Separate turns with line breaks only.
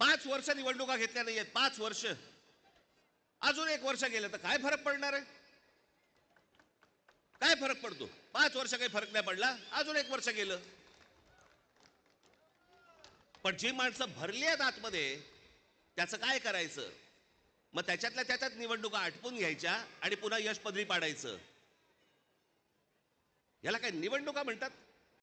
पाच वर्ष निवडणुका घेतल्या नाहीयेत पाच वर्ष. अजून एक वर्ष गेलं तर काय फरक पडणार आहे? काय फरक पडतो? पाच वर्ष काही फरक नाही पडला अजून एक वर्ष गेलं. पण जी माणसं भरली आहेत आतमध्ये त्याचं काय करायचं? मग त्याच्यातल्या त्याच्यात निवडणुका आटपून घ्यायच्या आणि पुन्हा यश पदरी पाडायचं. याला काय निवडणुका म्हणतात?